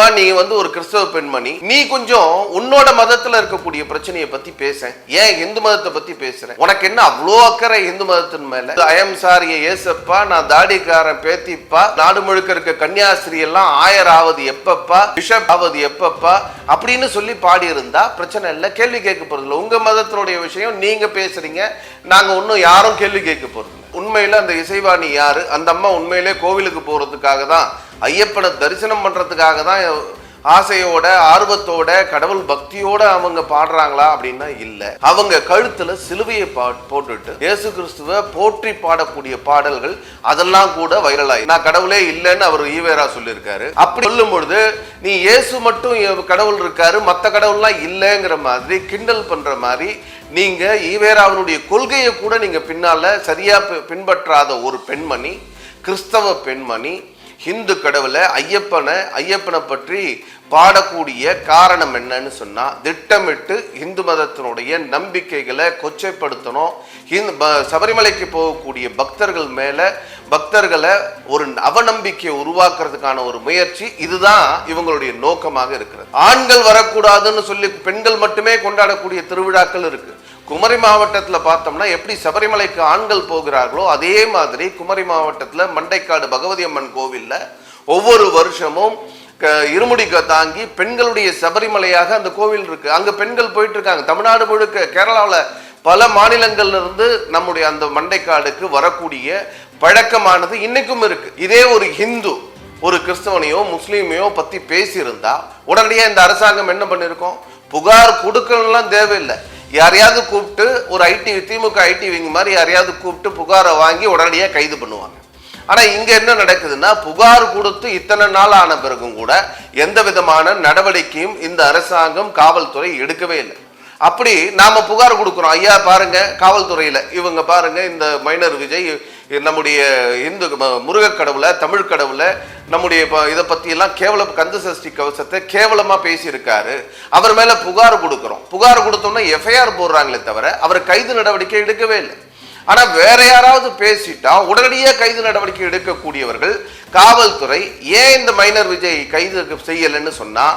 ஏம்மா நீ வந்து ஒரு கிறிஸ்தவ பெண்மணி. நீ கொஞ்சம் உன்னோட மதத்துல இருக்கக்கூடிய பிரச்சனையை பத்தி பேச. ஏன் இந்து மதத்தை பத்தி பேசுற? உனக்கு என்ன அவ்வளோ அக்கறை இந்து மதத்தின் மேல? ஐயம் சாரிய ஏசப்பா நான் தாடிக்காரன் பேத்திப்பா நாடு முழுக்க இருக்க கன்னியாஸ்திரி எல்லாம் ஆயர் ஆவது எப்பப்பா பிஷப் ஆவது எப்பப்பா அப்படின்னு சொல்லி பாடி இருந்தா பிரச்சனை இல்லை கேள்வி கேட்க போறது இல்லை. உங்க மதத்தினுடைய விஷயம் நீங்க பேசுறீங்க நாங்க இன்னும் யாரும் கேள்வி கேட்க போறது உண்மையில அந்த இசைவாணி யாரு? அந்த அம்மா உண்மையிலே கோவிலுக்கு போறதுக்காக தான் ஐயப்பனை தரிசனம் பண்ணுறதுக்காக தான் ஆசையோட ஆர்வத்தோட கடவுள் பக்தியோட அவங்க பாடுறாங்களா அப்படின்னா இல்ல. அவங்க கழுத்துல சிலுவையை பா போட்டுட்டு இயேசு கிறிஸ்துவ போற்றி பாடக்கூடிய பாடல்கள் அதெல்லாம் கூட வைரலாகி நான் கடவுளே இல்லைன்னு அவர் ஈவேரா சொல்லியிருக்காரு. அப்படி சொல்லும் பொழுது நீ இயேசு மட்டும் கடவுள் இருக்காரு மற்ற கடவுள்லாம் இல்லைங்கிற மாதிரி கிண்டல் பண்ற மாதிரி நீங்க ஈவேராவனுடைய கொள்கையை கூட நீங்க பின்னால சரியா பின்பற்றாத ஒரு பெண்மணி கிறிஸ்தவ பெண்மணி ஹிந்து கடவுளை ஐயப்பனை ஐயப்பனை பற்றி பாடக்கூடிய காரணம் என்னன்னு சொன்னால் திட்டமிட்டு இந்து மதத்தினுடைய நம்பிக்கைகளை கொச்சைப்படுத்தணும். ஹிந்து சபரிமலைக்கு போகக்கூடிய பக்தர்கள் மேலே பக்தர்களை ஒரு அவநம்பிக்கையை உருவாக்குறதுக்கான ஒரு முயற்சி இதுதான் இவங்களுடைய நோக்கமாக இருக்கிறது. ஆண்கள் வரக்கூடாதுன்னு சொல்லி பெண்கள் மட்டுமே கொண்டாடக்கூடிய திருவிழாக்கள் இருக்குது குமரி மாவட்டத்தில் பார்த்தோம்னா எப்படி சபரிமலைக்கு ஆண்கள் போகிறார்களோ அதே மாதிரி குமரி மாவட்டத்தில் மண்டைக்காடு பகவதி அம்மன் கோவிலில் ஒவ்வொரு வருஷமும் க- இருமுடிக்க தாங்கி பெண்களுடைய சபரிமலையாக அந்த கோவில் இருக்கு. அங்கே பெண்கள் போயிட்டு இருக்காங்க தமிழ்நாடு முழுக்க கேரளாவில் பல மாநிலங்கள்ல இருந்து நம்முடைய அந்த மண்டைக்காடுக்கு வரக்கூடிய பழக்கமானது இன்னைக்கும் இருக்கு. இதே ஒரு ஹிந்து ஒரு கிறிஸ்தவனையோ முஸ்லீமையோ பத்தி பேசியிருந்தா உடனடியாக இந்த அரசாங்கம் என்ன பண்ணிருக்கோம்? புகார் கொடுக்கணும்லாம் தேவையில்லை. யாரையாவது கூப்பிட்டு ஒரு ஐடி திமுக ஐடி விங் மாதிரி யாரையாவது கூப்பிட்டு புகாரை வாங்கி உடனடியாக கைது பண்ணுவாங்க. ஆனால் இங்கே என்ன நடக்குதுன்னா புகார் கொடுத்து இத்தனை நாள் ஆன பிறகும் கூட எந்த விதமான நடவடிக்கையும் இந்த அரசாங்கம் காவல்துறை எடுக்கவே இல்லை. அப்படி நாம் புகார் கொடுக்குறோம். ஐயா பாருங்க காவல்துறையில். இவங்க பாருங்க இந்த மைனர் விஜய் நம்முடைய இந்து முருகக்கடவுளை முருகக் கடவுளை தமிழ் கடவுளை நம்முடைய ப- இதை பற்றியெல்லாம் கேவலம் கேவல கந்த சஷ்டி கவசத்தை கேவலமாக பேசியிருக்காரு. அவர் மேலே புகார் கொடுக்குறோம். புகார் கொடுத்தோம்னா எஃப்ஐஆர் போடுறாங்களே தவிர அவர் கைது நடவடிக்கை எடுக்கவே இல்லை. ஆனால் வேற யாராவது பேசிட்டா உடனடியே கைது நடவடிக்கை எடுக்கக்கூடியவர்கள் காவல்துறை ஏன் இந்த மைனர் விஜய் கைது செய்யலைன்னு சொன்னால்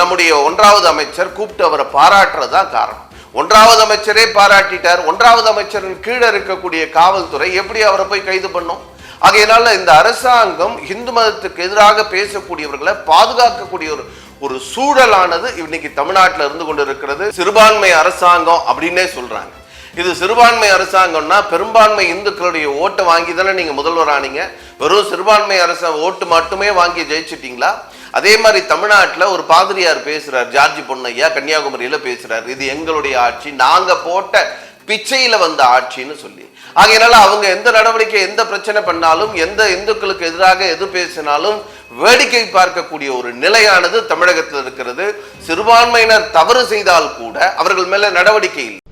நம்முடைய ஒன்றாவது அமைச்சர் கூப்பிட்டு அவரை பாராட்டுறது தான் காரணம். ஒன்றாவது அமைச்சரே பாராட்டிட்டார். ஒன்றாவது அமைச்சரின் கீழே இருக்கக்கூடிய காவல்துறை எப்படி அவரை போய் கைது பண்ணும்? ஆகையினால இந்த அரசாங்கம் இந்து மதத்துக்கு எதிராக பேசக்கூடியவர்களை பாதுகாக்கக்கூடிய ஒரு ஒரு சூழலானது இன்னைக்கு தமிழ்நாட்டில் இருந்து கொண்டு இருக்கிறது சிறுபான்மை அரசாங்கம் அப்படின்னே சொல்றாங்க. இது சிறுபான்மை அரசாங்கம்னா பெரும்பான்மை இந்துக்களுடைய ஓட்டை வாங்கி தானே நீங்க முதல்வர் ஆனீங்க வெறும் சிறுபான்மை அரச ஓட்டு மட்டுமே வாங்கி ஜெயிச்சிட்டீங்களா? அதே மாதிரி தமிழ்நாட்டில் ஒரு பாதிரியார் பேசுறார் ஜார்ஜி பொன்னையா கன்னியாகுமரியில் பேசுறார். இது எங்களுடைய ஆட்சி நாங்கள் போட்ட பிச்சையில் வந்த ஆட்சின்னு சொல்லி. ஆகையினால அவங்க எந்த நடவடிக்கை எந்த பிரச்சனை பண்ணாலும் எந்த இந்துக்களுக்கு எதிராக எது பேசினாலும் வேடிக்கை பார்க்கக்கூடிய ஒரு நிலையானது தமிழகத்தில் இருக்கிறது. சிறுபான்மையினர் தவறு செய்தால் கூட அவர்கள் மேல நடவடிக்கை இல்லை.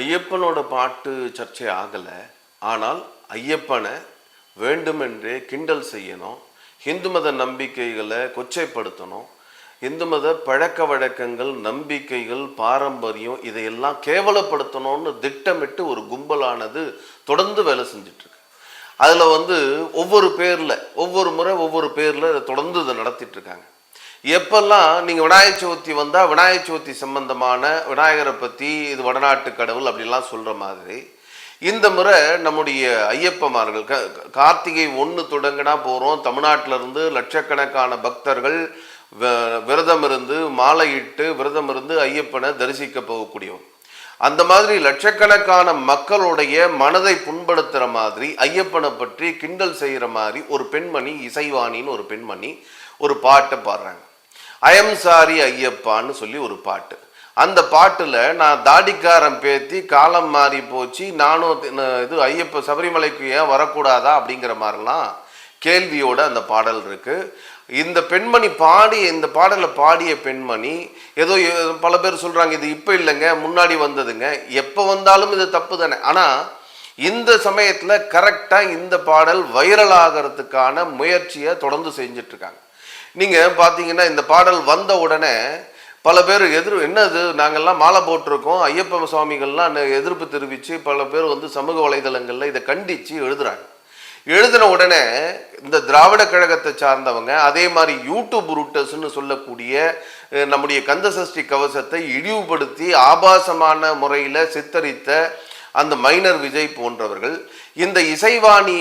ஐயப்பனோட பாட்டு சர்ச்சை ஆகலை. ஆனால் ஐயப்பனை வேண்டுமென்றே கிண்டல் செய்யணும் இந்து மத நம்பிக்கைகளை கொச்சைப்படுத்தணும் இந்து மத பழக்க வழக்கங்கள் நம்பிக்கைகள் பாரம்பரியம் இதையெல்லாம் கேவலப்படுத்தணும்னு திட்டமிட்டு ஒரு கும்பலானது தொடர்ந்து வேலை செஞ்சிட்ருக்கு. அதில் வந்து ஒவ்வொரு பேரில் ஒவ்வொரு முறை ஒவ்வொரு பேரில் தொடர்ந்து இதை நடத்திட்டு இருக்காங்க எப்பெல்லாம் நீங்கள் விநாயகர் சதுர்த்தி வந்தால் விநாயகர் சதுர்த்தி சம்பந்தமான விநாயகரை பற்றி இது வடநாட்டு கடவுள் அப்படிலாம் சொல்கிற மாதிரி இந்த முறை நம்முடைய ஐயப்பமார்கள் க கார்த்திகை ஒன்று தொடங்கினா போகிறோம் தமிழ்நாட்டிலிருந்து லட்சக்கணக்கான பக்தர்கள் வ- விரதம் இருந்து மாலையிட்டு விரதம் இருந்து ஐயப்பனை தரிசிக்க போகக்கூடியவங்க. அந்த மாதிரி லட்சக்கணக்கான மக்களுடைய மனதை புண்படுத்துகிற மாதிரி ஐயப்பனை பற்றி கிண்டல் செய்கிற மாதிரி ஒரு பெண்மணி இசைவாணின்னு ஒரு பெண்மணி ஒரு பாட்டை பாடுறாங்க. ஐயம் சாரி ஐயப்பான்னு சொல்லி ஒரு பாட்டு. அந்த பாட்டில் நான் தாடிக்காரன் பேத்தி காலம் மாறி போச்சு நானும் இது ஐயப்ப சபரிமலைக்கு ஏன் வரக்கூடாதா அப்படிங்கிற மாதிரிலாம் கேள்வியோட அந்த பாடல் இருக்குது இந்த பெண்மணி பாடி இந்த பாடலை பாடிய பெண்மணி ஏதோ பல பேர் சொல்கிறாங்க இது இப்போ இல்லைங்க முன்னாடி வந்ததுங்க எப்போ வந்தாலும் இது தப்பு தானே. ஆனால் இந்த சமயத்தில் கரெக்டாக இந்த பாடல் வைரல் ஆகிறதுக்கான முயற்சியை தொடர்ந்து செஞ்சிட்ருக்காங்க. நீங்கள் பார்த்தீங்கன்னா இந்த பாடல் வந்த உடனே பல பேர் எதிர் என்னது நாங்கள்லாம் மாலை போட்டிருக்கோம் ஐயப்ப சுவாமிகள்லாம் எதிர்ப்பு தெரிவித்து பல பேர் வந்து சமூக வலைதளங்களில் இதை கண்டித்து எழுதுறாங்க. எழுதின உடனே இந்த திராவிட கழகத்தை சார்ந்தவங்க அதே மாதிரி யூடியூப் ரூட்டர்ஸ்னு சொல்லக்கூடிய நம்முடைய கந்தசஷ்டி கவசத்தை இழிவுபடுத்தி ஆபாசமான முறையில் சித்தரித்த அந்த மைனர் விஜய் போன்றவர்கள் இந்த இசைவாணி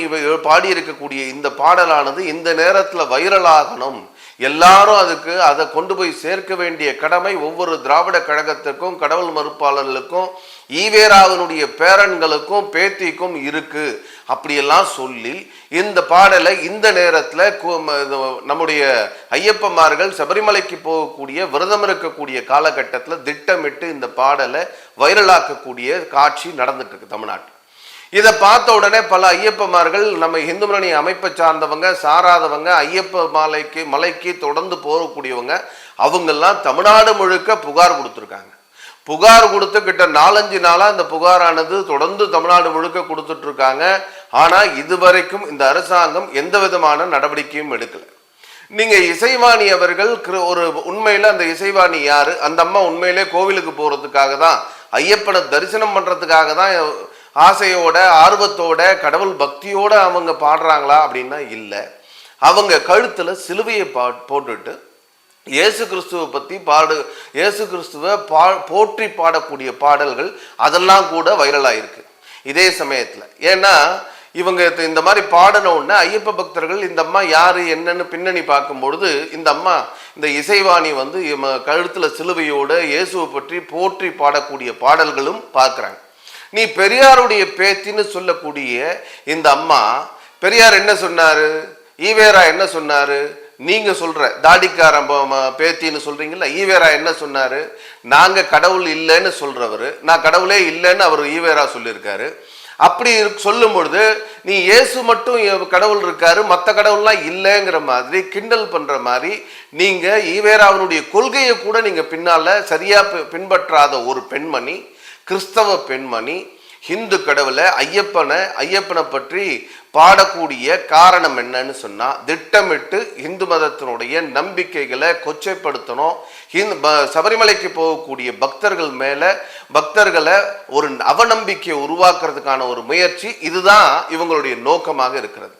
பாடியிருக்கக்கூடிய இந்த பாடலானது இந்த நேரத்தில் வைரலாகணும். எல்லாரும் அதுக்கு அதை கொண்டு போய் சேர்க்க வேண்டிய கடமை ஒவ்வொரு திராவிட கழகத்துக்கும் கடவுள் மறுப்பாளர்களுக்கும் ஈவேராவினுடைய பேரன்களுக்கும் பேத்திக்கும் இருக்கு. அப்படியெல்லாம் சொல்லி இந்த பாடலை இந்த நேரத்தில் நம்முடைய ஐயப்பமார்கள் சபரிமலைக்கு போகக்கூடிய விரதம் இருக்கக்கூடிய காலகட்டத்தில் திட்டமிட்டு இந்த பாடலை வைரலாக்கக்கூடிய காட்சி நடந்துட்டு இருக்கு தமிழ்நாட்டில். இதை பார்த்த உடனே பல ஐயப்பமார்கள் நம்ம இந்து முன்னணி அமைப்பை சார்ந்தவங்க சாராதவங்க ஐயப்ப மாலைக்கு மலைக்கு தொடர்ந்து போகக்கூடியவங்க அவங்கெல்லாம் தமிழ்நாடு முழுக்க புகார் கொடுத்துருக்காங்க. புகார் கொடுத்து கிட்ட நாலஞ்சு நாளாக இந்த புகாரானது தொடர்ந்து தமிழ்நாடு முழுக்க கொடுத்துட்டு இருக்காங்க ஆனால் இதுவரைக்கும் இந்த அரசாங்கம் எந்த விதமான நடவடிக்கையும் எடுக்கலை. நீங்கள் இசைவாணி அவர்கள் கிரு- ஒரு உண்மையில் அந்த இசைவாணி யார்? அந்த அம்மா உண்மையிலே கோவிலுக்கு போகிறதுக்காக தான் ஐயப்பனை தரிசனம் பண்ணுறதுக்காக தான் ஆசையோட ஆர்வத்தோட கடவுள் பக்தியோட அவங்க பாடுறாங்களா அப்படின்னா இல்லை. அவங்க கழுத்துல சிலுவையை பா போட்டுட்டு இயேசு கிறிஸ்துவை பற்றி பாடு இயேசு கிறிஸ்துவை பா போற்றி பாடக்கூடிய பாடல்கள் அதெல்லாம் கூட வைரலாயிருக்கு இதே சமயத்தில். ஏன்னா இவங்க இந்த மாதிரி பாடின உடனே ஐயப்ப பக்தர்கள் இந்த அம்மா யாரு என்னன்னு பின்னணி பார்க்கும்பொழுது இந்த அம்மா இந்த இசைவாணி வந்து இம- கழுத்துல சிலுவையோட இயேசுவை பற்றி போற்றி பாடக்கூடிய பாடல்களும் பார்க்குறாங்க. நீ பெரியாருடைய பேத்தின்னு சொல்லக்கூடிய இந்த அம்மா பெரியார் என்ன சொன்னாரு? ஈவேரா என்ன சொன்னாரு? நீங்க சொல்ற தாடிக்காரன் பேத்தின்னு சொல்றீங்கல்ல ஈவேரா என்ன சொன்னாரு? நாங்க கடவுள் இல்லைன்னு சொல்றவர். நான் கடவுளே இல்லைன்னு அவர் ஈவேரா சொல்லியிருக்காரு. அப்படி சொல்லும் பொழுது நீ இயேசு மட்டும் கடவுள் இருக்காரு மற்ற கடவுள்லாம் இல்லைங்கிற மாதிரி கிண்டல் பண்ற மாதிரி நீங்க ஈவேராவினுடைய கொள்கையை கூட நீங்க பின்னால சரியா பின்பற்றாத ஒரு பெண்மணி கிறிஸ்தவ பெண்மணி ஹிந்து கடவுளை ஐயப்பனை ஐயப்பனை பற்றி பாடக்கூடிய காரணம் என்னன்னு சொன்னால் திட்டமிட்டு இந்து மதத்தினுடைய நம்பிக்கைகளை கொச்சைப்படுத்தணும். ஹிந்து சபரிமலைக்கு போகக்கூடிய பக்தர்கள் மேலே பக்தர்களை ஒரு அவநம்பிக்கையை உருவாக்குறதுக்கான ஒரு முயற்சி இதுதான் இவங்களுடைய நோக்கமாக இருக்கிறது.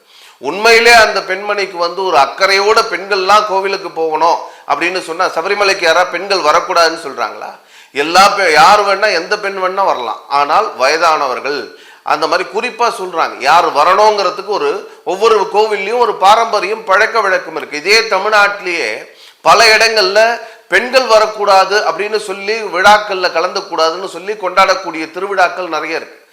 உண்மையிலே அந்த பெண்மணிக்கு வந்து ஒரு அக்கறையோட பெண்கள்லாம் கோவிலுக்கு போகணும் அப்படின்னு சொன்னால் சபரிமலைக்கு யாராவது பெண்கள் வரக்கூடாதுன்னு சொல்கிறாங்களா எல்லா பெ யார் வேணா எந்த பெண் வேணா வரலாம். ஆனால் வயதானவர்கள் அந்த மாதிரி குறிப்பாக சொல்கிறாங்க யார் வரணுங்கிறதுக்கு ஒரு ஒவ்வொரு கோவில்லையும் ஒரு பாரம்பரியம் பழக்க வழக்கம் இருக்குது இதே தமிழ்நாட்டிலேயே பல இடங்களில் பெண்கள் வரக்கூடாது அப்படின்னு சொல்லி விழாக்களில் கலந்துக்கூடாதுன்னு சொல்லி கொண்டாடக்கூடிய திருவிழாக்கள் நிறைய இருக்குது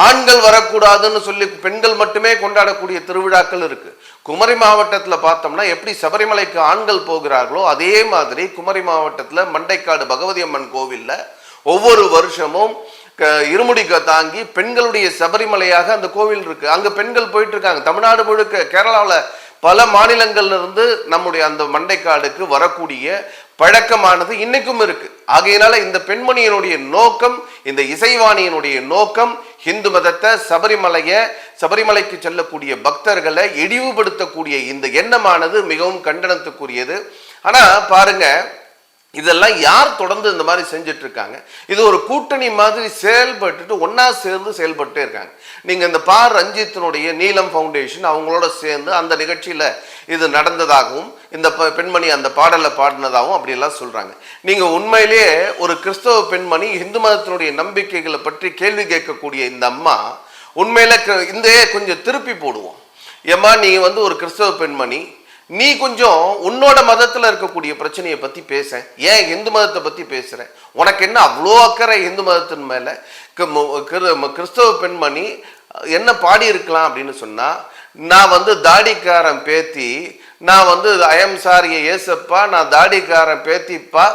ஆண்கள் வரக்கூடாதுன்னு சொல்லி பெண்கள் மட்டுமே கொண்டாடக்கூடிய திருவிழாக்கள் இருக்கு. குமரி மாவட்டத்தில் பார்த்தோம்னா எப்படி சபரிமலைக்கு ஆண்கள் போகிறார்களோ அதே மாதிரி குமரி மாவட்டத்தில் மண்டைக்காடு பகவதி அம்மன் கோவில்ல ஒவ்வொரு வருஷமும் க- இருமுடி தாங்கி பெண்களுடைய சபரிமலையாக அந்த கோவில் இருக்கு. அங்க பெண்கள் போயிட்டு இருக்காங்க தமிழ்நாடு முழுக்க கேரளாவில் பல மாநிலங்கள்ல இருந்து நம்முடைய அந்த மண்டைக்காடுக்கு வரக்கூடிய பழக்கமானது இன்னைக்கும் இருக்கு. ஆகையினால இந்த பெண்மணியினுடைய நோக்கம் இந்த இசைவாணியினுடைய நோக்கம் ஹிந்து மதத்தை சபரிமலைய சபரிமலைக்கு செல்லக்கூடிய பக்தர்களை இழிவுபடுத்தக்கூடிய இந்த எண்ணமானது மிகவும் கண்டனத்துக்குரியது. ஆனா பாருங்க இதெல்லாம் யார் தொடர்ந்து இந்த மாதிரி செஞ்சுட்டு இருக்காங்க இது ஒரு கூட்டணி மாதிரி செயல்பட்டுட்டு ஒன்றா சேர்ந்து செயல்பட்டே இருக்காங்க. நீங்கள் இந்த பா. ரஞ்சித்தினுடைய நீலம் ஃபவுண்டேஷன் அவங்களோட சேர்ந்து அந்த நிகழ்ச்சியில் இது நடந்ததாகவும் இந்த பெண்மணி அந்த பாடலை பாடினதாகவும் அப்படியெல்லாம் சொல்கிறாங்க நீங்கள் உண்மையிலேயே ஒரு கிறிஸ்தவ பெண்மணி இந்து மதத்தினுடைய நம்பிக்கைகளை பற்றி கேள்வி கேட்கக்கூடிய இந்த அம்மா உண்மையில் க- இந்த கொஞ்சம் திருப்பி போடுவோம். ஏம்மா நீ வந்து ஒரு கிறிஸ்தவ பெண்மணி நீ கொஞ்சம் உன்னோட மதத்தில் இருக்கக்கூடிய பிரச்சனையை பற்றி பேச. ஏன் இந்து மதத்தை பற்றி பேசுகிறேன் உனக்கு என்ன அவ்வளோ அக்கறை இந்து மதத்தின் மேலே? க- கிரு- கிறிஸ்தவ பெண்மணி என்ன பாடி இருக்கலாம் அப்படின்னு சொன்னால் நான் வந்து தாடிக்காரன் பேத்தி நான் வந்து ஐஎம் சாரிய ஏசப்பா நான் தாடிக்காரன் பேத்திப்பா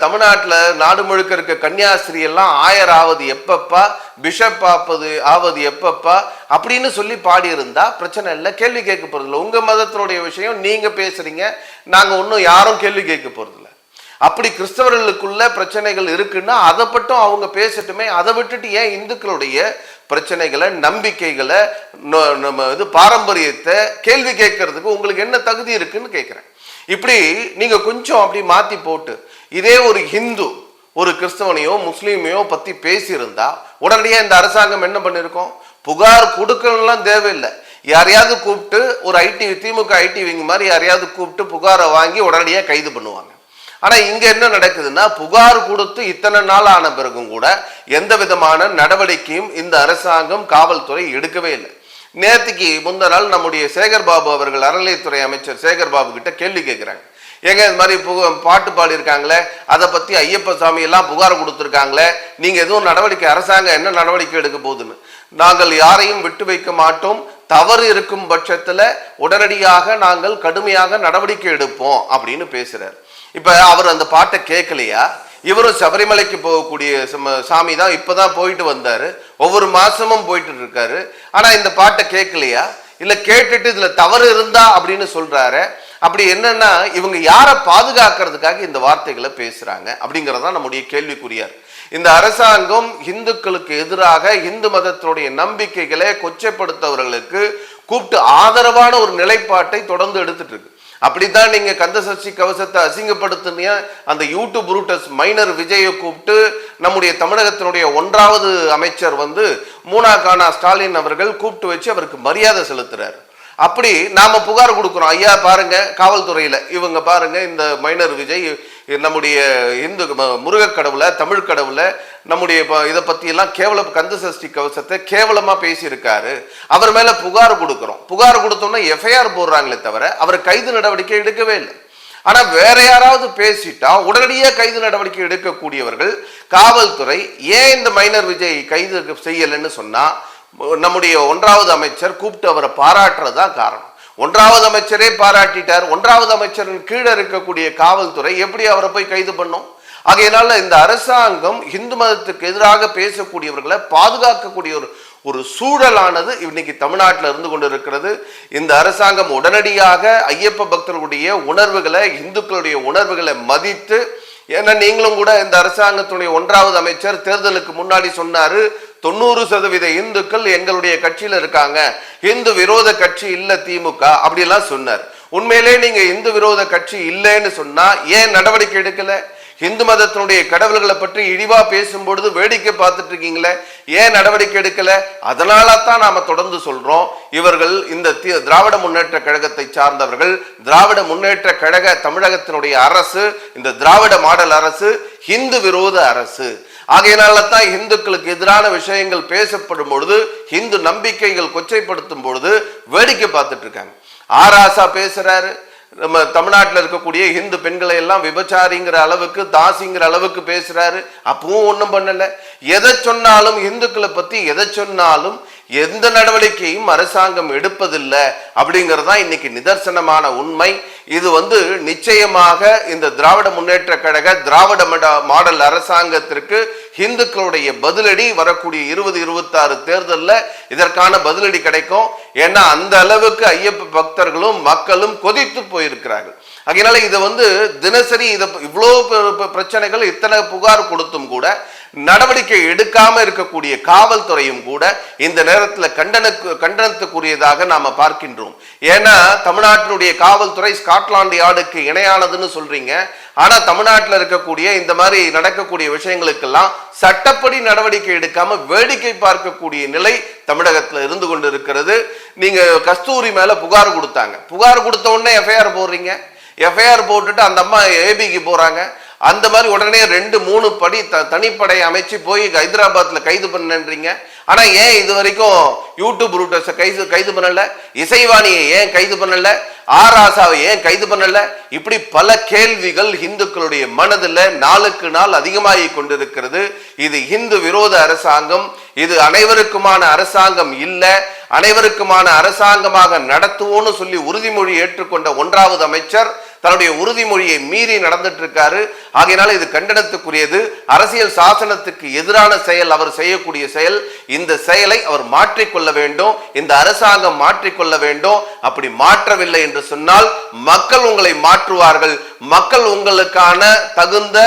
தமிழ்நாட்டில் நாடு முழுக்க இருக்க கன்னியாஸ்திரி எல்லாம் ஆயர் ஆவது எப்பப்பா பிஷப் ஆப்பது ஆவது எப்பப்பா அப்படின்னு சொல்லி பாடியிருந்தா பிரச்சனை இல்லை கேள்வி கேட்க போகிறதில்ல உங்கள் மதத்தினுடைய விஷயம் நீங்கள் பேசுகிறீங்க நாங்கள் ஒன்றும் யாரும் கேள்வி கேட்க போகிறதில்ல அப்படி கிறிஸ்தவர்களுக்குள்ள பிரச்சனைகள் இருக்குன்னா அதை மட்டும் அவங்க பேசட்டுமே அதை விட்டுட்டு ஏன் இந்துக்களுடைய பிரச்சனைகளை நம்பிக்கைகளை நம்ம இது பாரம்பரியத்தை கேள்வி கேட்கறதுக்கு உங்களுக்கு என்ன தகுதி இருக்குன்னு கேட்குறேன். இப்படி நீங்கள் கொஞ்சம் அப்படி மாற்றி போட்டு இதே ஒரு ஹிந்து ஒரு கிறிஸ்தவனையோ முஸ்லீமையோ பற்றி பேசியிருந்தா உடனடியாக இந்த அரசாங்கம் என்ன பண்ணியிருக்கோம் புகார் கொடுக்கணும்லாம் தேவையில்லை. யாரையாவது கூப்பிட்டு ஒரு ஐடி திமுக ஐடி விங் மாதிரி யாரையாவது கூப்பிட்டு புகாரை வாங்கி உடனடியாக கைது பண்ணுவாங்க. ஆனால் இங்கே என்ன நடக்குதுன்னா புகார் கொடுத்து இத்தனை நாள் ஆன பிறகும் கூட எந்த விதமான நடவடிக்கையும் இந்த அரசாங்கம் காவல்துறை எடுக்கவே இல்லை. நேற்றுக்கு முந்த நாள் நம்முடைய சேகர் பாபு அவர்கள் அறநிலையத்துறை அமைச்சர் சேகர் பாபு கிட்ட கேள்வி கேட்குறாங்க ஏங்க இது மாதிரி புக பாட்டு பாடியிருக்காங்களே அதை பற்றி ஐயப்ப சாமி எல்லாம் புகார் கொடுத்துருக்காங்களே நீங்கள் எதுவும் நடவடிக்கை அரசாங்கம் என்ன நடவடிக்கை எடுக்க போகுதுன்னு? நாங்கள் யாரையும் விட்டு வைக்க மாட்டோம் தவறு இருக்கும் பட்சத்தில் உடனடியாக நாங்கள் கடுமையாக நடவடிக்கை எடுப்போம் அப்படின்னு பேசுகிறார் இப்போ அவர் அந்த பாட்டை கேட்கலையா இவரும் சபரிமலைக்கு போகக்கூடிய சம- சாமி தான் இப்போதான் போயிட்டு வந்தார். ஒவ்வொரு மாதமும் போயிட்டு இருக்காரு. ஆனால் இந்த பாட்டை கேட்கலையா? இல்லை கேட்டுட்டு இதில் தவறு இருந்தா அப்படின்னு சொல்கிறாரு அப்படி என்னன்னா இவங்க யாரை பாதுகாக்கிறதுக்காக இந்த வார்த்தைகளை பேசுகிறாங்க அப்படிங்கிறதான் நம்முடைய கேள்விக்குரியார் இந்த அரசாங்கம் இந்துக்களுக்கு எதிராக இந்து மதத்தினுடைய நம்பிக்கைகளை கொச்சைப்படுத்தவர்களுக்கு கூப்பிட்டு ஆதரவான ஒரு நிலைப்பாட்டை தொடர்ந்து எடுத்துட்டு இருக்கு. அப்படித்தான் நீங்க கந்தசஷ்டி கவசத்தை அசிங்கப்படுத்தினிய அந்த யூடியூப் ரூட்டஸ் மைனர் விஜயை கூப்பிட்டு நம்முடைய தமிழகத்தினுடைய ஒன்றாவது அமைச்சர் வந்து மூனாகானா ஸ்டாலின் அவர்கள் கூப்பிட்டு வச்சு அவருக்கு மரியாதை செலுத்துறாரு. அப்படி நாம புகார் கொடுக்குறோம் ஐயா பாருங்க காவல்துறையில. இவங்க பாருங்க இந்த மைனர் விஜய் நம்முடைய இந்து ம- முருகக் கடவுளை தமிழ் கடவுளை நம்முடைய ப- இதை பற்றியெல்லாம் கேவல கந்த சஷ்டி கவசத்தை கேவலமா பேசியிருக்காரு. அவர் மேல புகார் கொடுக்குறோம். புகார் கொடுத்தோம்னா எஃப்ஐஆர் போடுறாங்களே தவிர அவர் கைது நடவடிக்கை எடுக்கவே இல்லை. ஆனா வேற யாராவது பேசிட்டா உடனடியே கைது நடவடிக்கை எடுக்கக்கூடியவர்கள் காவல்துறை ஏன் இந்த மைனர் விஜய் கைது செய்யலைன்னு சொன்னா நம்முடைய ஒன்றாவது அமைச்சர் கூப்பிட்டு அவரை பாராட்டுறது தான் காரணம். ஒன்றாவது அமைச்சரே பாராட்டிட்டார். ஒன்றாவது அமைச்சரின் கீழே இருக்கக்கூடிய காவல்துறை எப்படி அவரை போய் கைது பண்ணும்? ஆகையினால இந்த அரசாங்கம் இந்து மதத்துக்கு எதிராக பேசக்கூடியவர்களை பாதுகாக்கக்கூடிய ஒரு ஒரு சூழலானது இன்னைக்கு தமிழ்நாட்டில் இருந்து கொண்டு இருக்கிறது இந்த அரசாங்கம் உடனடியாக ஐயப்ப பக்தர்களுடைய உணர்வுகளை இந்துக்களுடைய உணர்வுகளை மதித்து ஏன்னா நீங்களும் கூட இந்த அரசாங்கத்துடைய ஒன்றாவது அமைச்சர் தேர்தலுக்கு முன்னாடி சொன்னாரு தொண்ணூறு சதவீத இந்துக்கள் எங்களுடைய கட்சியில இருக்காங்க. இந்து விரோத கட்சி இல்ல திமுக அப்படிலாம் சொன்னார். உண்மையிலே நீங்க இந்து விரோத கட்சி இல்லைன்னு சொன்னா ஏன் நடவடிக்கை எடுக்கல? இந்து மதத்தினுடைய கடவுள்களை பற்றி இழிவா பேசும்பொழுது வேடிக்கை பார்த்துட்டு இருக்கீங்களே? ஏன் நடவடிக்கை எடுக்கல? அதனால தான் நாம தொடர்ந்து சொல்றோம். இவர்கள் இந்த தி- திராவிட முன்னேற்ற கழகத்தை சார்ந்தவர்கள். திராவிட முன்னேற்ற கழக தமிழகத்தினுடைய அரசு இந்த திராவிட மாடல் அரசு ஹிந்து விரோத அரசு. ஆகையினால தான் இந்துக்களுக்கு எதிரான விஷயங்கள் பேசப்படும் பொழுது ஹிந்து நம்பிக்கைகள் கொச்சைப்படுத்தும் பொழுது வேடிக்கை பார்த்துட்டு இருக்காங்க. ஆராசா பேசுறாரு. நம்ம தமிழ்நாட்டில் இருக்கக்கூடிய இந்து பெண்களை எல்லாம் விபச்சாரிங்கிற அளவுக்கு தாசிங்கிற அளவுக்கு பேசுறாரு. அப்பவும் ஒன்றும் பண்ணலை. எதை சொன்னாலும் இந்துக்களை பத்தி எதை சொன்னாலும் எந்த நடவடிக்கையும் அரசாங்கம் எடுப்பதில்லை அப்படிங்கிறது தான் இன்னைக்கு நிதர்சனமான உண்மை. இது வந்து நிச்சயமாக இந்த திராவிட முன்னேற்ற கழக திராவிட மட- மாடல் அரசாங்கத்திற்கு ஹிந்துக்களுடைய பதிலடி வரக்கூடிய இருபது இருபத்தாறு தேர்தலில் இதற்கான பதிலடி கிடைக்கும். ஏன்னா அந்த அளவுக்கு ஐயப்ப பக்தர்களும் மக்களும் கொதித்து போயிருக்கிறார்கள். அதனால இதை வந்து தினசரி இதை இவ்வளோ பிரச்சனைகள் இத்தனை புகார் கொடுத்தும் கூட நடவடிக்கை எடுக்காம இருக்கக்கூடிய காவல்துறையும் கூட இந்த நேரத்தில் கண்டனக்கு கண்டனத்துக்குரியதாக நாம பார்க்கின்றோம். ஏன்னா தமிழ்நாட்டினுடைய காவல்துறை ஸ்காட்லாந்து யார்டுக்கு இணையானதுன்னு சொல்றீங்க. ஆனா தமிழ்நாட்டில் இருக்கக்கூடிய இந்த மாதிரி நடக்கக்கூடிய விஷயங்களுக்கெல்லாம் சட்டப்படி நடவடிக்கை எடுக்காம வேடிக்கை பார்க்கக்கூடிய நிலை தமிழகத்தில் இருந்து கொண்டு இருக்கிறது நீங்க கஸ்தூரி மேல புகார் கொடுத்தாங்க. புகார் கொடுத்த உடனே எஃப்ஐஆர் போடுறீங்க. எஃப்ஐஆர் போட்டுட்டு அந்த அம்மா ஏபிக்கு போறாங்க. அந்த மாதிரி உடனே ரெண்டு மூணு படி த தனிப்படை அமைச்சு போய் ஹைதராபாத்ல கைது பண்ணன்றீங்க. ஆனா ஏன் இது வரைக்கும் யூடியூப் ரூட்டர்ஸை கைது கைது பண்ணல? இசைவாணியை ஏன் கைது பண்ணல? ஆர் ஆசாவை ஏன் கைது பண்ணல? இப்படி பல கேள்விகள் இந்துக்களுடைய மனதில் நாளுக்கு நாள் அதிகமாகி கொண்டிருக்கிறது. இது இந்து விரோத அரசாங்கம். இது அனைவருக்குமான அரசாங்கம் இல்லை. அனைவருக்குமான அரசாங்கமாக நடத்துவோன்னு சொல்லி உறுதிமொழி ஏற்றுக்கொண்ட ஒன்றாவது அமைச்சர் தன்னுடைய உறுதிமொழியை மீறி நடந்துட்டு இருக்காரு ஆகையினால இது கண்டனத்துக்குரியது. அரசியல் சாசனத்துக்கு எதிரான செயல் அவர் செய்யக்கூடிய செயல் இந்த செயலை அவர் மாற்றிக்கொள்ள வேண்டும். இந்த அரசாங்கம் மாற்றிக்கொள்ள வேண்டும். அப்படி மாற்றவில்லை என்று சொன்னால் மக்கள் உங்களை மாற்றுவார்கள். மக்கள் உங்களுக்கான தகுந்த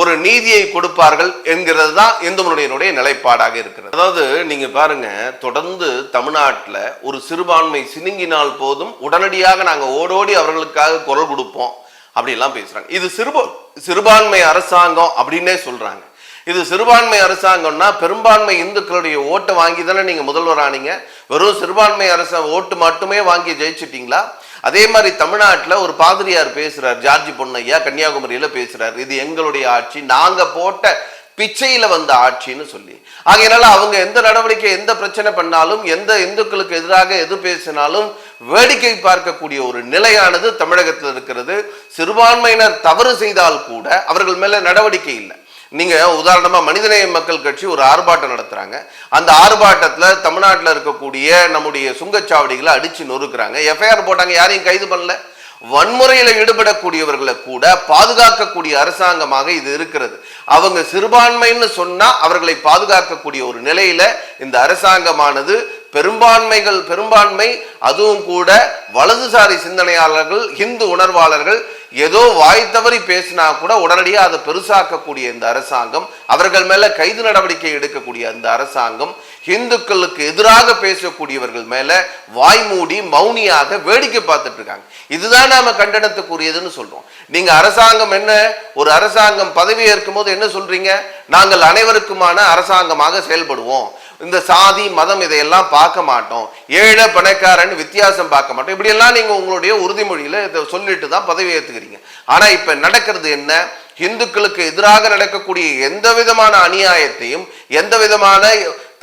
ஒரு நீதியை கொடுப்பார்கள் என்கிறது தான் இந்துமனுடைய நிலைப்பாடாக இருக்கிறது. அதாவது நீங்க பாருங்க தொடர்ந்து தமிழ்நாட்டில் ஒரு சிறுபான்மை சினுங்கினால் போதும் உடனடியாக நாங்கள் ஓடோடி அவர்களுக்காக குரல் கொடுப்போம் அப்படிலாம் பேசுறாங்க. இது சிறுபா சிறுபான்மை அரசாங்கம் அப்படின்னே சொல்றாங்க. இது சிறுபான்மை அரசாங்கம்னா பெரும்பான்மை இந்துக்களுடைய ஓட்டை வாங்கி தானே நீங்க முதல்வர் ஆனீங்க. வெறும் சிறுபான்மை அரச ஓட்டு மட்டுமே வாங்கி ஜெயிச்சிட்டீங்களா? அதே மாதிரி தமிழ்நாட்டில் ஒரு பாதிரியார் பேசுறார் ஜார்ஜி பொன்னையா கன்னியாகுமரியில் பேசுறார். இது எங்களுடைய ஆட்சி நாங்கள் போட்ட பிச்சையில் வந்த ஆட்சின்னு சொல்லி. ஆகையினால அவங்க எந்த நடவடிக்கை எந்த பிரச்சனை பண்ணாலும் எந்த இந்துக்களுக்கு எதிராக எது பேசினாலும் வேடிக்கை பார்க்கக்கூடிய ஒரு நிலையானது தமிழகத்தில் இருக்கிறது. சிறுபான்மையினர் தவறு செய்தால் கூட அவர்கள் மேல நடவடிக்கை இல்லை. நீங்கள் உதாரணமாக மனிதநேய மக்கள் கட்சி ஒரு ஆர்ப்பாட்டம் நடத்துகிறாங்க அந்த ஆர்ப்பாட்டத்தில் தமிழ்நாட்டில் இருக்கக்கூடிய நம்முடைய சுங்கச்சாவடிகளை அடித்து நொறுக்கிறாங்க. எஃப்ஐஆர் போட்டாங்க யாரையும் கைது பண்ணல. வன்முறையில் ஈடுபடக்கூடியவர்களை கூட பாதுகாக்கக்கூடிய அரசாங்கமாக இது இருக்கிறது. அவங்க சிறுபான்மைன்னு சொன்னா அவர்களை பாதுகாக்கக்கூடிய ஒரு நிலையில இந்த அரசாங்கமானது பெரும்பான்மைகள் பெரும்பான்மை அதுவும் கூட வலதுசாரி சிந்தனையாளர்கள் இந்து உணர்வாளர்கள் ஏதோ வாய் தவறி பேசினா கூட உடனடியாக அதை பெருசாக்கக்கூடிய இந்த அரசாங்கம் அவர்கள் மேல கைது நடவடிக்கை எடுக்கக்கூடிய அந்த அரசாங்கம் இந்துக்களுக்கு எதிராக பேசக்கூடியவர்கள் மேல வாய் மூடி மௌனியாக வேடிக்கை பார்த்துட்டு இருக்காங்க. இதுதான் நாம கண்டனத்துக்குரியதுன்னு சொல்றோம். நீங்க அரசாங்கம் என்ன ஒரு அரசாங்கம் பதவி ஏற்கும் போது என்ன சொல்றீங்க? நாங்கள் அனைவருக்குமான அரசாங்கமாக செயல்படுவோம். இந்த சாதி மதம் இதையெல்லாம் பார்க்க மாட்டோம். ஏழை பணக்காரன் வித்தியாசம் பார்க்க மாட்டோம். இப்படியெல்லாம் நீங்கள் உங்களுடைய உறுதிமொழியில் இதை சொல்லிட்டு தான் பதவி ஏற்றுக்கிறீங்க ஆனால் இப்போ நடக்கிறது என்ன? இந்துக்களுக்கு எதிராக நடக்கக்கூடிய எந்த விதமான அநியாயத்தையும் எந்த விதமான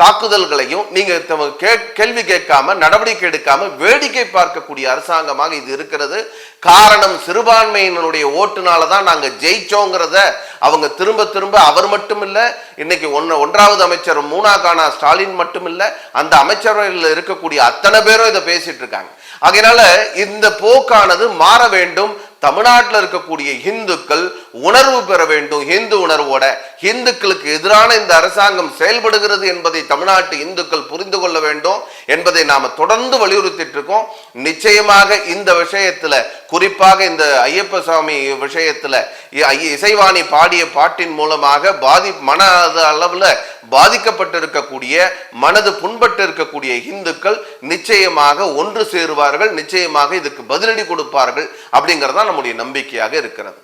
தாக்குதல்களையும் நீங்க கே- கேள்வி கேட்காம நடவடிக்கை எடுக்காம வேடிக்கை பார்க்கக்கூடிய அரசாங்கமாக இது இருக்கிறது. காரணம் சிறுபான்மையினருடைய ஓட்டுனால தான் நாங்க ஜெயிச்சோங்கிறத அவங்க திரும்ப திரும்ப அவர் மட்டும் இல்ல இன்னைக்கு ஒன்னு ஒன்றாவது அமைச்சர் மூனா கானா ஸ்டாலின் மட்டும் இல்ல அந்த அமைச்சரவையில் இருக்கக்கூடிய அத்தனை பேரும் இதை பேசிட்டு இருக்காங்க. அதனால இந்த போக்கானது மாற வேண்டும். தமிழ்நாட்டில் இருக்கக்கூடிய இந்துக்கள் உணர்வு பெற வேண்டும் இந்து உணர்வோட. இந்துக்களுக்கு எதிரான இந்த அரசாங்கம் செயல்படுகிறது என்பதை தமிழ்நாட்டு இந்துக்கள் புரிந்து கொள்ள வேண்டும் என்பதை நாம தொடர்ந்து வலியுறுத்திட்டு இருக்கோம். நிச்சயமாக இந்த விஷயத்துல குறிப்பாக இந்த ஐயப்ப சுவாமி விஷயத்துல இசைவாணி பாடிய பாட்டின் மூலமாக பாதி மன அளவுல பாதிக்கப்பட்டிருக்கக்கூடிய மனது புண்பட்டு இருக்கக்கூடிய இந்துக்கள் நிச்சயமாக ஒன்று சேருவார்கள் நிச்சயமாக இதுக்கு பதிலடி கொடுப்பார்கள் அப்படிங்கிறதான் நம்முடைய நம்பிக்கையாக இருக்கிறது.